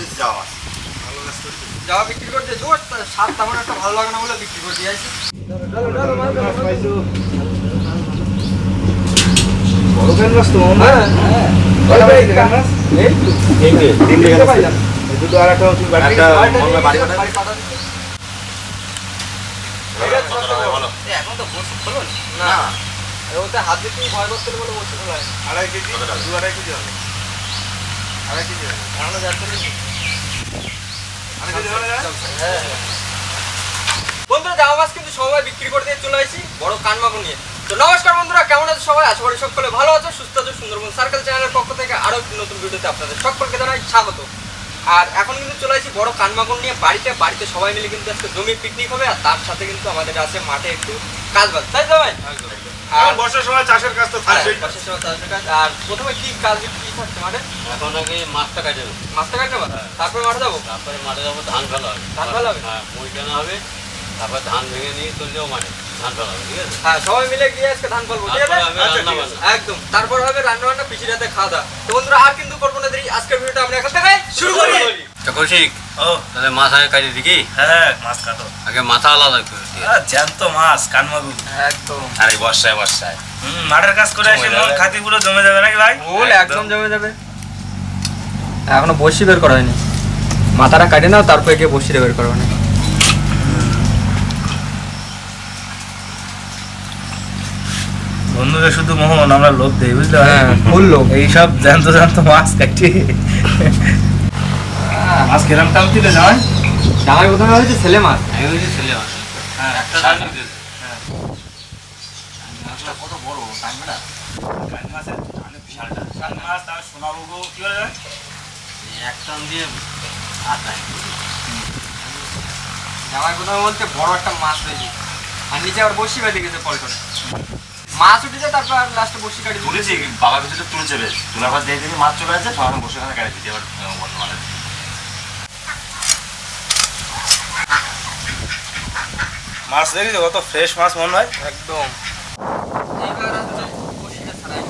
দিচ্ছি যাওয়া যাওয়া বিক্রি করতে জোর সাত তেমন একটা ভালো লাগে না বলে বিক্রি করে দিয়ে আসি। বড় ক্যান মাছ তো হ্যাঁ হ্যাঁ। পাঠাবে। এখন তো না। ওতে হাত দিয়ে তুমি ভয় করতে বলে বসে আড়াই কেজি দু আড়াই কেজি হবে। আড়াই কেজি হবে আমরা যাচ্ছি আড়াই কেজি হবে না? হ্যাঁ বন্ধুরা, জামা মাছ কিন্তু সবাই বিক্রি করে দিয়ে চলে আসি, বড় কানমাগু নিয়ে। তো নমস্কার বন্ধুরা, কেমন আছে সবাই? আশা করি সকলে ভালো আছে, সুস্থ আছে, সুন্দরবন সার্কেল চ্যানেলের পক্ষ থেকে আরও নতুন ভিডিওতে আপনাদের সকলকে জানাই স্বাগত। আর এখন কিন্তু চলে আসি বড় কানমাগুন নিয়ে বাড়িতে। বাড়িতে সবাই মিলে কিন্তু আজকে জমি পিকনিক হবে আর তার সাথে কিন্তু আমাদের আছে মাঠে একটু কাজ বাজ তাই ভাই। আর বর্ষার সময় চাষের কাজ তো হ্যাঁ, থাকবেই পাশের সময় চাষের কাজ। আর প্রথমে কি কাজ কি থাকছে মাঠে? এখন আগে মাছটা কাটে। মাছটা কাটতে পারো তারপরে মাঠে যাব? তারপরে মাঠে যাব ধান ফেলা হবে। ধান ফেলা হবে? হ্যাঁ মই কেনা হবে তারপর ধান ভেঙে নিয়ে চলে যাব মাঠে। ধান ফেলা হবে ঠিক আছে? হ্যাঁ সবাই মিলে গিয়ে আজকে ধান ফলবো ঠিক আছে? হবে আচ্ছা, রান্না ঠিক বান্না। একদম। তারপর হবে রান্না বান্না পিছিয়ে রাতে খাওয়া দাওয়া। তো বন্ধুরা আর কিন্তু করব না দেরি। আজকের ভিডিওটা আমরা এখান থেকে শুরু করি। কৌশিক ও। তাহলে মাছ আগে কাটে দেখি? হ্যাঁ মাছ কাটো। আগে মাথা আলাদা করে দিই জ্যান্ত মাছ কানমাগু। একদম। আরে বর্ষায় বর্ষায়। হুম, মাঠের কাজ করে এসে মন খাতি পুরো জমে যাবে নাকি ভাই? একদম। জমে যাবে। এখনও বসি বের করা হয়নি। মাথাটা কাটে নাও তারপরে গিয়ে বসিটা বের করা হয়নি বন্ধুদের শুধু মোহন আমরা লোভ দেই বুঝলে? হ্যাঁ ফুল লোক। এইসব জ্যান্ত জ্যান্ত মাছ কাটি। মাছ কিরম টাম দিলে জামাই? জামাই প্রথমে হয়েছে ছেলে মাছ। আমি বলছি ছেলে মাছ। হ্যাঁ একটা দে। মাছটা কত বড় টাইম মাছের অনেক বিশালটা। মাছ তার সোনাবু কি বলে এক টান দিয়ে আটাই। জামাই প্রথমে বলতে বড় একটা মাছ হয়েছে। আর নিচে আবার বসি বেঁধে গেছে পল্টনে। মাছ উঠেছে তারপর লাস্টে বসে কাটি তুলেছি বাবা কিছু তুলছে বেশ। তোলার পর দেখে দেখি মাছ চলে আসছে তখন বসে ওখানে কাটি দিতে এবার বর্তমানে মানে মাছ দেখেছ কত ফ্রেশ মাছ মনে হয়? একদম এইবার হচ্ছে বসিটা ছাড়াই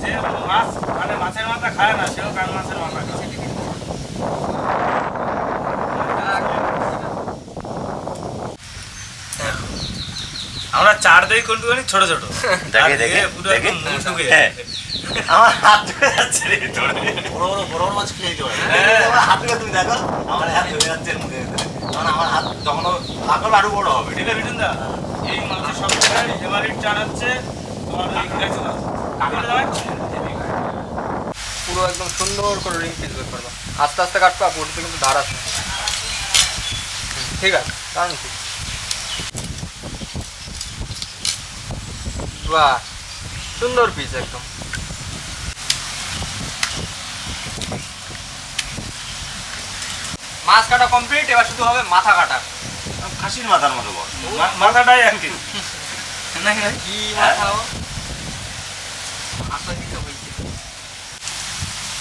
যে মাছ মানে মাছের মাথা খায় না সেও কান মাছের মাথা খায় চার দই ছোট ছোট। দেখে, দেখে, দেখে। ঢুকে হ্যাঁ। আমার হাত ঢুকে যাচ্ছে রে বড় বড় বড় বড় মাছ খেয়ে পারে। হ্যাঁ। আমার হাত ঢুকে তুমি দেখো আমার হাত ঢুকে যাচ্ছে মুখে তখন আমার হাত যখন থাকল আরও বড় হবে। ঠিক আছে বিটুন দা এই মাছের সব ফেভারিট চার হচ্ছে তোমার ওই কাঁকড়া পুরো একদম সুন্দর করে রিং পিস বের করব। আস্তে আস্তে কাটবো বডিতে কিন্তু ধার আছে ঠিক আছে বাহ সুন্দর পিস একদম। মাছ কাটা কমপ্লিট এবার শুধু হবে মাথা কাটা। খাসির মাথার মতো মা- মাথাটাই আর কি কি দিতে হয়েছে।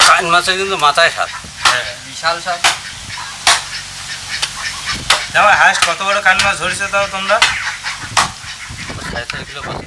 কান মাছের কিন্তু মাথায় স্বাদ। বিশাল সাইজ জামাই হায়েস্ট কত বড় কান মাছ ধরেছে তাও তোমরা? সাড়ে চার কিলো পাঁচ।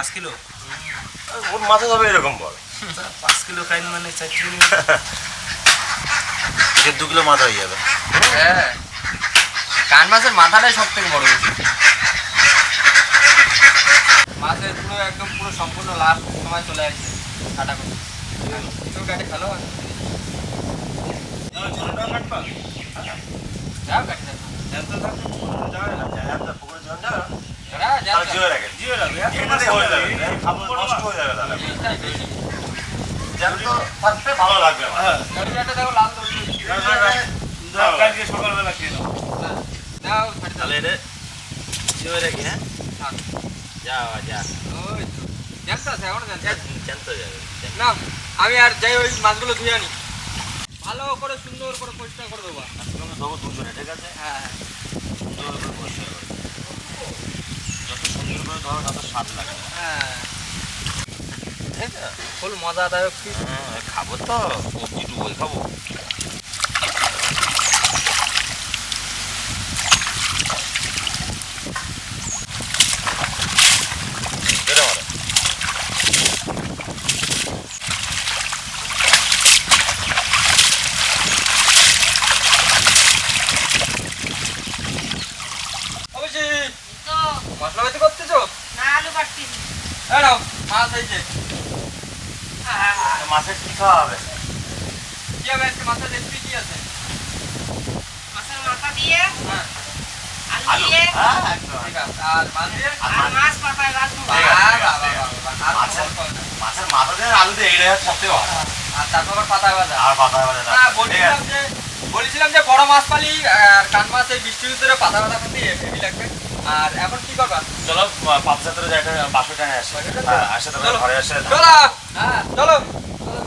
পাঁচ কিলো? ওর মাথা হবে এরকম বড় পাঁচ কিলো কাইন মানে চার কিলো সে দু কিলো মাথা হয়ে যাবে। হ্যাঁ। কান মাছের মাথাটাই সব থেকে বড় বেশি। মাছের পুরো একদম পুরো সম্পূর্ণ লাস্ট সময় চলে আসছে কাটা করে। কিছু কাটে ভালো ছোটটাও কাটবা যাও কাটি। দাও জ্যান্ত থাকলে যাবে না পুকুরে জল যাও আমি আর যাই ওই মাছগুলো ধুয়ে আনি ভালো করে সুন্দর করে পরিষ্কার করে দেবো দুজনে ঠিক আছে হ্যাঁ হ্যাঁ সুন্দর করে পরিষ্কার করে। যত সুন্দর করে ধরো তত স্বাদ লাগে। হ্যাঁ। ফুল মজাদায়ক কি? হ্যাঁ খাব তো সবজি ডুবোই খাব মাছ হয়েছে হবে কি হবে আজকে মাছের রেসিপি কি আছে। মাছের মাথা দিয়ে হ্যাঁ। আলু। দিয়ে হ্যাঁ একদম। ঠিক আছে আর মাছ দিয়ে মাছ- রাখব। মাছের-। মাছের মাথা দিয়ে আলু দিয়ে এইটা সবথেকে ভালো আর তারপর আবার পাতা ভাজা। আর পাতা ভাজা না বলছিলাম যে বলেছিলাম যে বড় মাছ পালি আর কান মাছ এই বৃষ্টির ভিতরে পাতা পাতা খেতে হেভি লাগবে। আর এখন কি করবা? চলো বাসো আসে। বাসটা আসে। তারপরে ঘরে আসে চলো। হ্যাঁ চলো।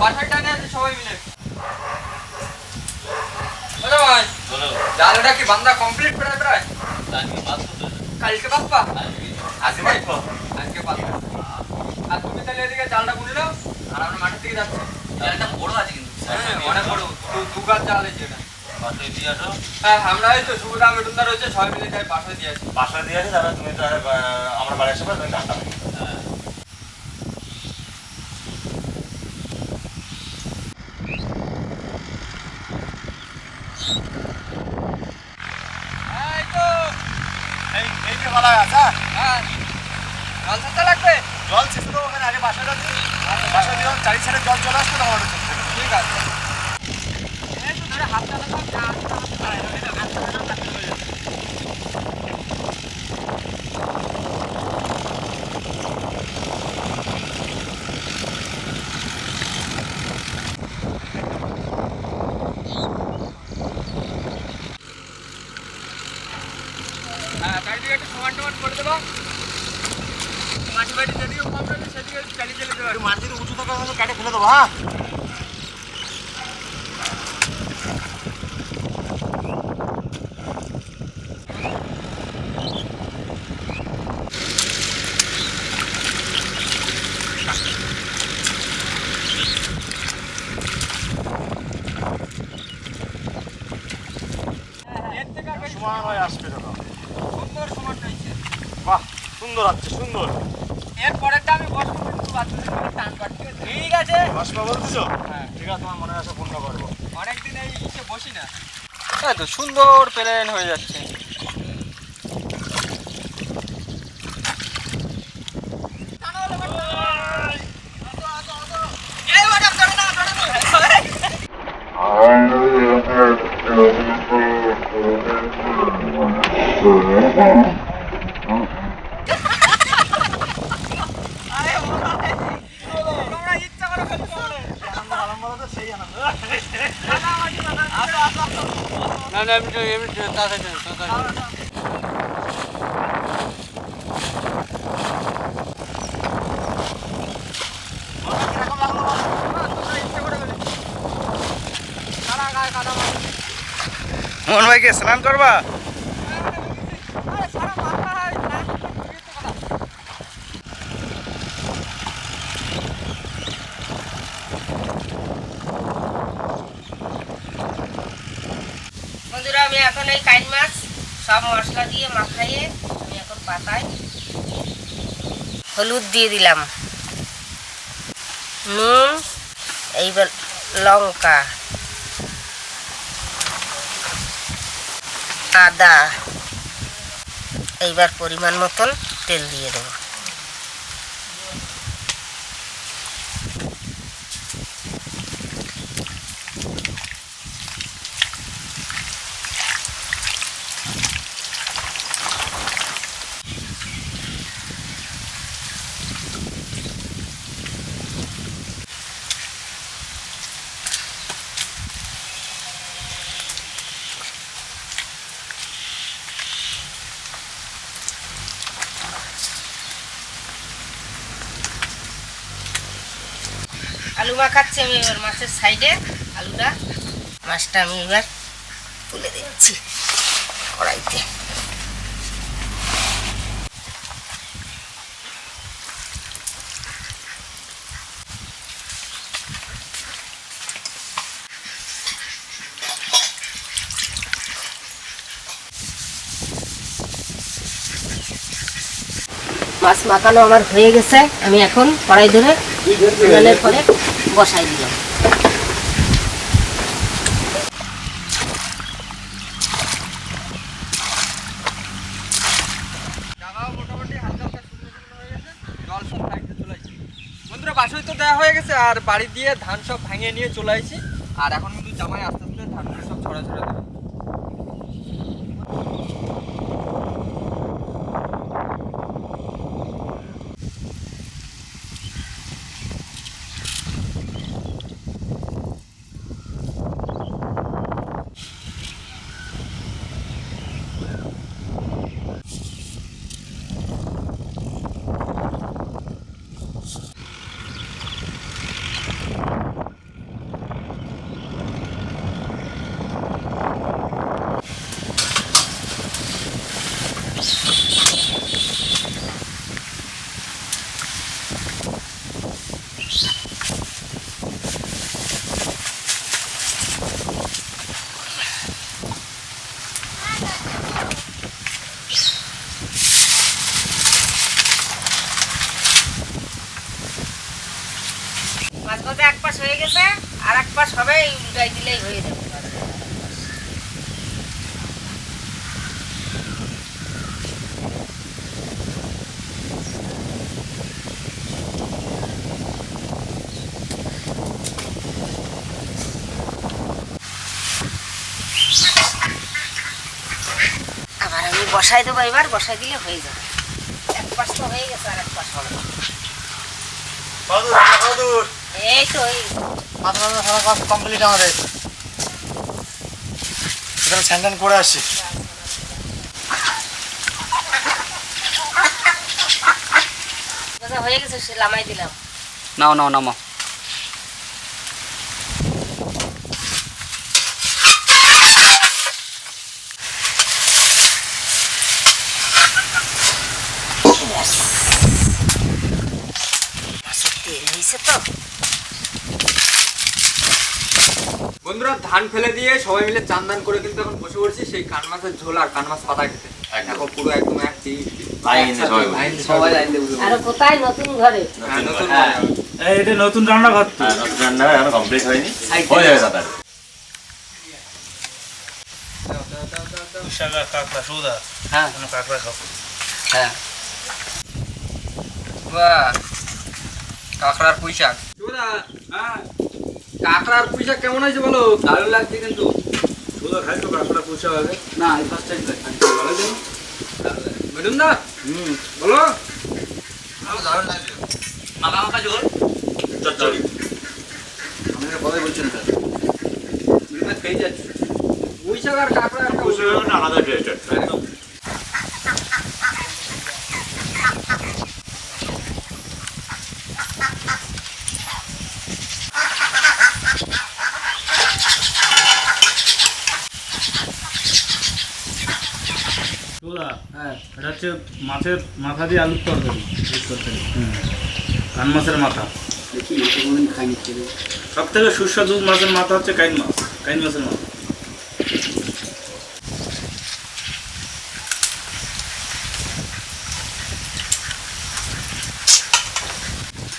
বাসায় টানে সবাই মিলে। ভাই জালটা কি বান্দা কমপ্লিট প্রায় প্রায়? আজকে মাছ তো কালকে বাপ্পা আজকে? আসে আজকে পাতা আর তুমি তাহলে এদিকে জালটা বুনে নাও আর আমরা মাঠের দিকে যাচ্ছি। জালটা বড় আছে কিন্তু। হ্যাঁ অনেক বড়। দু- গাছ জাল আছে এটা। পাত্রে দিয়ে আসো। হ্যাঁ আমরা এই তো সুবিধা মিটুনদা রয়েছে সবাই মিলে যাই বাসায় দিয়ে আসি। দিয়ে তুমি আমার বাড়ি আসে তুমি গানটা হ্যাঁ এই তো এই এই আছে হ্যাঁ? জল ছাড়তে লাগবে? জল ছেঁচে তো ওখানে আগে বাসা দিই বাসা দিয়ে চারি সাইডে জল চলে আসবে তোমার ঠিক আছে এই তো ধরে হাত চালাতাম যা হ্যাঁ চারিদিকে একটু সমান সমান করে দেবো মাটি বাড়ি যেদিকে কম রয়েছে সেদিকে চালিয়ে চালিয়ে দেবো একটু মাটি উঁচু থাকা হলে কাটে ফেলে দেবো হ্যাঁ এর থেকে আর বেশি সমান হয়ে আসবে যখন সুন্দর সমান রয়েছে বাহ সুন্দর আছে সুন্দর এর পরেরটা আমি বসবো কিন্তু বাচ্চাদের মিলে টান কাটতে বলতেছো হ্যাঁ ঠিক আছে তোমার মনে আসে পূর্ণ করব। অনেকদিন এই বসি না। হ্যাঁ তো সুন্দর প্লেন হয়ে যাচ্ছে তোমরা ইচ্ছা করে ফেলতে পারো না না এমনি এমনি তাড়াতাড়ি তাড়াতাড়ি মোহন ভাইকে স্নান করবা? বন্ধুরা, আমি এখন এই কাইন মাছ, সব মশলা দিয়ে মাখাইয়ে আমি এখন পাতায় হলুদ দিয়ে দিলাম। নুন, এইবার লঙ্কা। আদা এইবার পরিমাণ মতন তেল দিয়ে দেবো। মাখাচ্ছি আমি এবার মাছের সাইডে আলুটা মাছটা আমি এবার তুলে দিচ্ছি কড়াইতে। মাছ মাখানো আমার হয়ে গেছে আমি এখন কড়াই ধরে পরে বসাই আসছে। তো দেওয়া হয়ে গেছে, আর বাড়ি দিয়ে ধান সব ভাঙিয়ে নিয়ে চলে আসি আর এখন কিন্তু জামাই আস্তে আস্তে ধানগুলো সব ছড়া ছড়া বসাই দেবো এবার বসাই দিলে হয়ে যাবে। এক পাশ তো হয়ে গেছে আর এক পাশ হবে এই তো এই। সারা কাজ কমপ্লিট আমাদের। এখানে স্যান্ডান করে আসছি হয়ে গেছে সে লামাই দিলাম। নাও নাও নামো মাছের তেল হয়েছে তো বন্ধুরা ধান ফেলে দিয়ে সবাই মিলে চান দান করে কিন্তু এখন বসে পড়ছি সেই কান মাছের ঝোল আর কান মাছ পাতা খেতে। পুরো একদম এক নতুন। ঘরে। তো। নতুন রান্না এখনও কমপ্লিট হয়নি। হয়ে যাবে তাড়াতাড়ি। কাঁকড়া সৌদা। হ্যাঁ। কাঁকড়া হ্যাঁ। কাঁকড়ার পুঁই শাক হ্যাঁ। কাঁকড়ার পুঁই শাক কেমন হয়েছে বলো? দারুণ লাগছে কিন্তু। সৌদা খাই তো কাঁকড়া পুষা হবে। না এই ফার্স্ট টাইম ভালো দিন ম্যাডাম দা হুম। বলো। দারুণ লাগছে। মাখা মাখা ঝোল চচ্চড়ি। আপনারা কথাই বলছেন স্যার। দুটো খেয়ে যাচ্ছে। পুঁই শাক আর কাঁকড়া একটা অন্য- আলাদা টেস্ট একদম সৌদা হ্যাঁ এটা হচ্ছে মাছের মাথা দিয়ে আলুর তরকারি তরকারি। কান মাছের মাথা। দেখি খাইনি সব থেকে সুস্বাদু মাছের মাথা হচ্ছে কাইন মাছ কাইন মাছের মাথা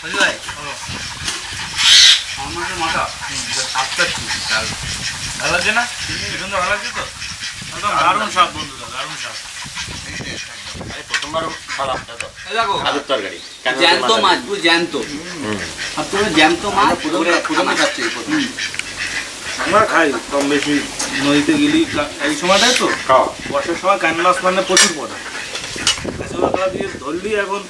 বুঝলি ভাই আমাদের মাথা সাতটা ভালো লাগছে না চিকেন ভালো লাগছে তো একদম দারুণ স্বাদ বন্ধুরা দারুণ স্বাদ আরে প্রথমবার খারাপ তো এই দেখো আলুর তরকারি জ্যান্ত মাছ পুরো জ্যান্ত। আর তোমরা জ্যান্ত মাছ পুরো পুরো খাচ্ছে আমরা খাই কম বেশি। নদীতে গেলি এই সময়টাই তো? বর্ষার সময় কান মাছ মানে প্রচুর পড়ে। কাঁচা দিয়ে ধরলি এখন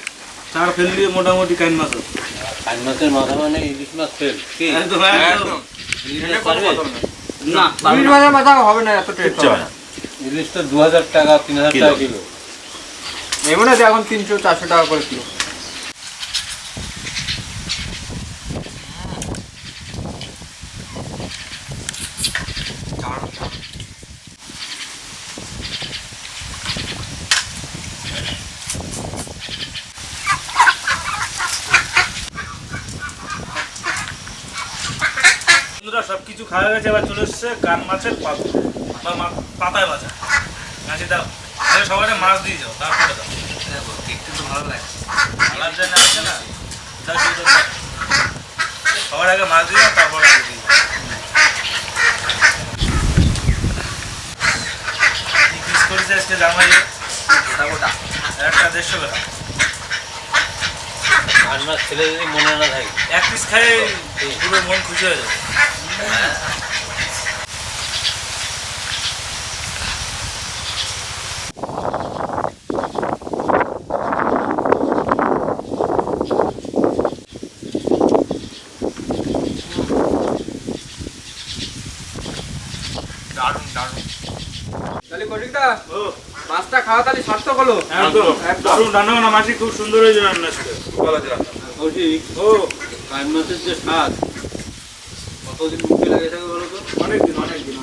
চার ফেললি মোটামুটি কান মাছ হচ্ছে। কান মাছের মাথা মানে ইলিশ মাছ ফেল পারবে? না ইলিশ মাছের মাথা হবে না এত টেস্ট হবে না। না। ইলিশ তো দু হাজার টাকা তিন হাজার টাকা কিলো। এমন আছে এখন তিনশো চারশো টাকা করে কিলো বন্ধুরা সব কিছু খাওয়া গেছে এবার চলে এসছে কান মাছের পাতা বা পাতায় ভাজা। আচ্ছা দাও আগে সবাই মাছ দিয়ে যাও তারপরে দাও। দেখতে তো ভালো লাগে কালার যে না? আছে না দাও। শুধু। সবার আগে মাছ দিয়ে তারপর আগে দিয়ে পিস করেছে আজকে জামাই গোটা গোটা। একটা দেড়শো গ্রাম। মাছ ছেলে যদি মনে না থাকে। এক পিস খাই পুরো মন খুশি হয়ে যাবে। দারুণ দারুণ। তাহলে কটিকদা ও মাছটা খাওয়া তাহলে সার্থক হলো একদম। দারুণ রান্না বান্না মাসি খুব সুন্দর হয়েছে রান্না। আজকে কৌশিক ও। কান মাছের যে স্বাদ কতদিন মুখে লেগে থাকে বলো তো? অনেক দিন অনেক দিন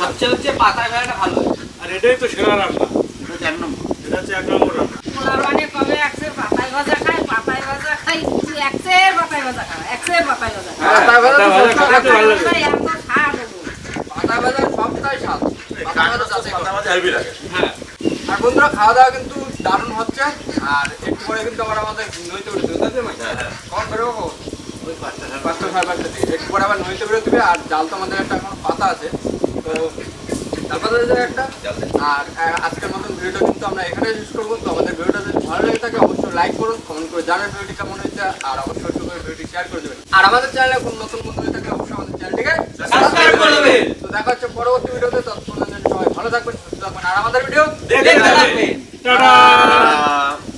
সবচেয়ে হচ্ছে পাতায় বেড়াটা ভালো আর এটাই তো সেরা রান্না। এটা চার নম্বর। এটা হচ্ছে এক নম্বর রান্না। পোলার কবে একসে পাতায় ভাজা খাই পাতায় ভাজা খাই শুধু পাতায় ভাজা খাই একসে পাতায় ভাজা খাই ভাজা তো পাতা ভাজা সবসময় খেতে ভালো। ভালো লাগে। এত স্বাদ হব। ভাজা সবটাই স্বাদ। পাতা ভাজা যাচাই করো। হেভি লাগে। হ্যাঁ। আর বন্ধুরা খাওয়া দাওয়া কিন্তু দারুণ হচ্ছে। আর একটু পরে কিন্তু আবার আমাদের নইতে উঠে দেবে তাই কখন বেরোবো? কখন? পাঁচটা সাড়ে পাঁচটা দিকে একটু পরে আবার নইতে বেরোতে আর জাল তো আমাদের একটা এখন পাতা আছে। তো জাল একটা। আর আজকের মতন ভিডিওটা কিন্তু আমরা এখানে শেষ করব। তো আমাদের ভিডিওটা যদি ভালো লেগে থাকে অবশ্যই লাইক করুন কমেন্ট করে জানান ভিডিওটি কেমন হয়েছে আর অবশ্যই একটু করে ভিডিওটি শেয়ার করে দেবেন। আর আমাদের চ্যানেলে কোন নতুন বন্ধু হয়ে থাকলে অবশ্যই আমাদের চ্যানেলটিকে সাবস্ক্রাইব করে দেবেন। তো দেখা হচ্ছে পরবর্তী ভিডিওতে ততক্ষণ সবাই ভালো থাকবেন সুস্থ থাকবেন আর আমাদের ভিডিও দেখতে থাকবেন। টাটা।